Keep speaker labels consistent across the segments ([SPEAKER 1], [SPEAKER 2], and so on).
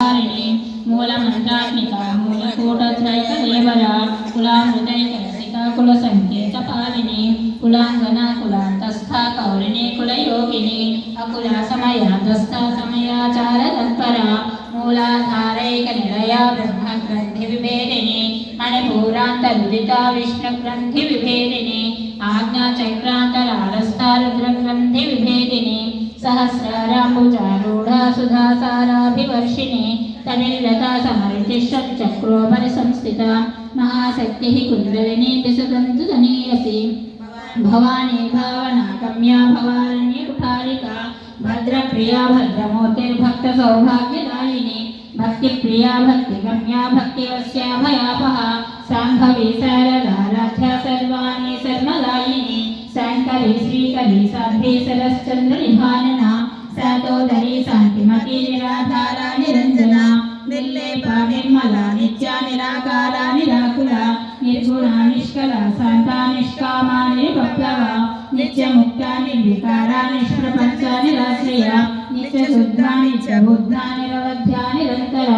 [SPEAKER 1] హారిణి మూలమంత్రాత్మిక మూలకూటత్రైక దేవర కులామృతైక రసిక కుల సంకేత పాలిని కులాంగన కులాంతస్థ కౌరిణి కులయోగిని అకుల సమయాతస్థ సమయాచార తత్పర మూలాధారైక నిలయ బ్రహ్మ గ్రంథి విభేదిని మణిపూరాంతరుదిత విష్ణు గ్రంథి విభేదిని ఆజ్ఞా చక్రాంతరాలస్థ రుద్ర గ్రంథి सहस्राराम्बुजारूढा सुधासाराभिवर्षिणे तमिल्लता समर्तिष्वं चक्रोपरि संस्थिता महाशक्तिः कुन्दलिनी विसुदन्तु धनीयसी भवानी भावनागम्या भवारण्यकुठारिका भद्रप्रिया भद्रमूर्तिर्भक्तसौभाग्यदायिनी, भक्तिप्रिया भक्तिगम्या भक्तिवस्याभयापः साम्भवी सरदाराध्या सर्वाणि सर्वदायिनी साङ्कवी श्रीकवी साध्वी सरश्चन्द्रनिभानना శారదారాధ్య శాంతిమతి నిరాధార నిరంజన. నిర్లేప నిర్మల నిత్య నిరాకార నిరాకుల. నిర్గుణ నిష్కల శాంత నిష్కామాని భక్తవ నిత్య ముక్త నిర్వికార నిష్ప్రపంచ నిరాశ్రయ. నిత్య శుద్ధ నిత్య బుద్ధ నిరవధ్య నిరంతర.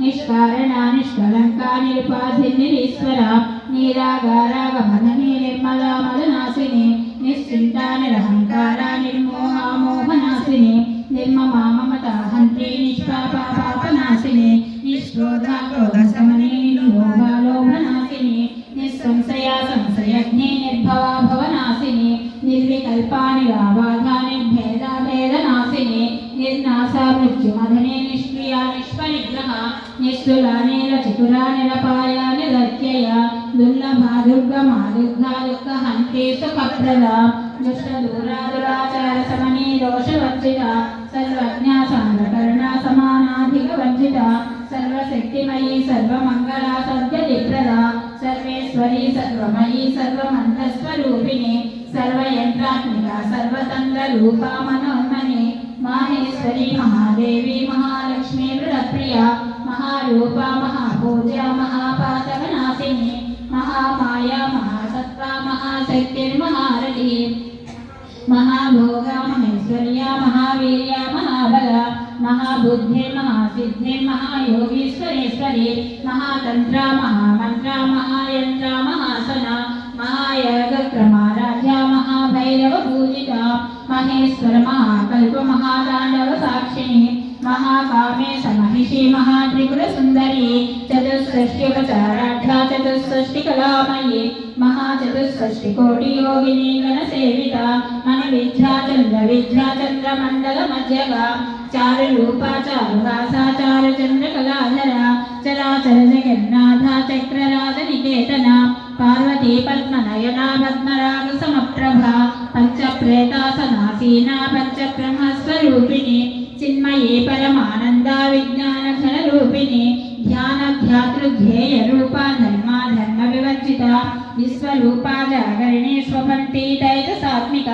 [SPEAKER 1] నిష్కారణ నిష్కలంక నిరుపాధి నిరీశ్వర. నీరాగార నిర్మమా మమత హంత్రి నిష్పాప పాపనాశిని నిష్క్రోధ క్రోధ లోభనాశిని నిస్సంశయ సంశయజ్ఞే నిర్భవ భవనాశిని నిర్వికల్పాని నిరాబాధ నిర్నాశ మృత్యుమధనే నిష్క్రియా నిష్పరిగ్రహ నిశ్చుల నీలచితుర నిరపాయ నిరత్యయ దుర్లభా దుర్గమా దుర్గా దుఃఖ హంతే సుఖప్రద దుష్ట దూరా దురాచార సమనీ దోషవర్జిత సర్వజ్ఞా సాంద్రకరణ సమానాధిక వర్జిత సర్వశక్తిమయీ సర్వమంగళా సద్యదిప్రద సర్వేశ్వరీ సర్వమయీ సర్వమంత్రస్వరూపిణి సర్వయంత్రాత్మిక సర్వతంత్ర రూపా మనోన్మని माहेश्वरी, महादेवी, महालक्ष्मी वृतप्रिया महारूपा महापूजा महापातकनाशिनी महामाया, महासत्ता महाशक्तिर्महारथी महाभोगा, महेश्वर्या, महावीर्या, महाबला, महाबुद्धि, महासिद्धि, महायोगीश्वरेश्वरी महातंत्र महामंत्र महायंत्र महासना महायग महा భైరవ పూజిత మహేశ్వర మహాకల్ప మహాతాండవ సాక్షిణి మహాకామేశ మహిషి మహాత్రిపుర సుందరి చతుష్షష్ట్యుపచారాఢ్య చతుష్షష్టి కళామయీ మహాచతుష్షష్టి కోటి యోగిని గణ సేవిత మన విద్యాచంద్ర విద్యాచంద్ర మండల మధ్యగా చారు రూప చారు వాస చంద్ర కళాధర చరాచర జగన్నాథ చక్రరాజ నికేతన పార్వతీ పద్మనయనా పద్మరాగ సమప్రభా పంచ ప్రేతాసనాసీన పంచ బ్రహ్మస్వరూపిణి చిన్మయీ పరమానంద విజ్ఞాన ఘన రూపిణి ధ్యాన ధ్యాతృధ్యేయ రూప ధర్మ ధర్మ వివర్జిత విశ్వరూప జాగరిణి స్వపంతి దైత సాత్మిక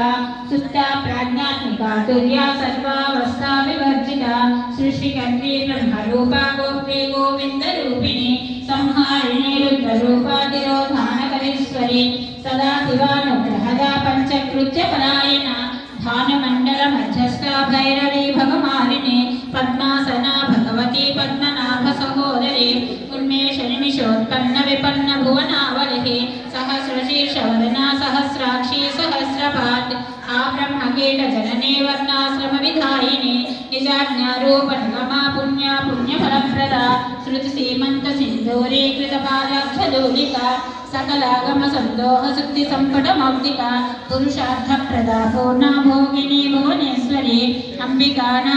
[SPEAKER 1] సుస్థ ప్రాజ్ఞాత్మిక తుర్య సర్వావస్థా వివర్జిత సృష్టికర్త్రి బ్రహ్మరూప గోప్రి గోవింద రూపిణి పంచకృత్య పరాయణ భానుమండల మధ్యస్థ భైరవి భగమాలిని పద్మాసన భగవతి పద్మనాభ సహోదరి ఉన్మేష నిమిషోత్పన్న విపన్న భువనావళి సహస్రశీర్షవదన సహస్రాక్షి సహస్రపాత్ ఆ బ్రహ్మకీట జననే వర్ణాశ్రమ విధాయిని నిజాజ్ఞారూప పుణ్య పుణ్యఫలప్రద శృతి సీమంత సింధూరీకృత పాదాక్షదూలిక సకలాగమ సందోహ శుద్ధి సంపట మౌక్తిక పురుషార్థ ప్రదా. పూర్ణ భోగిని భువనేశ్వరి అంబికానాది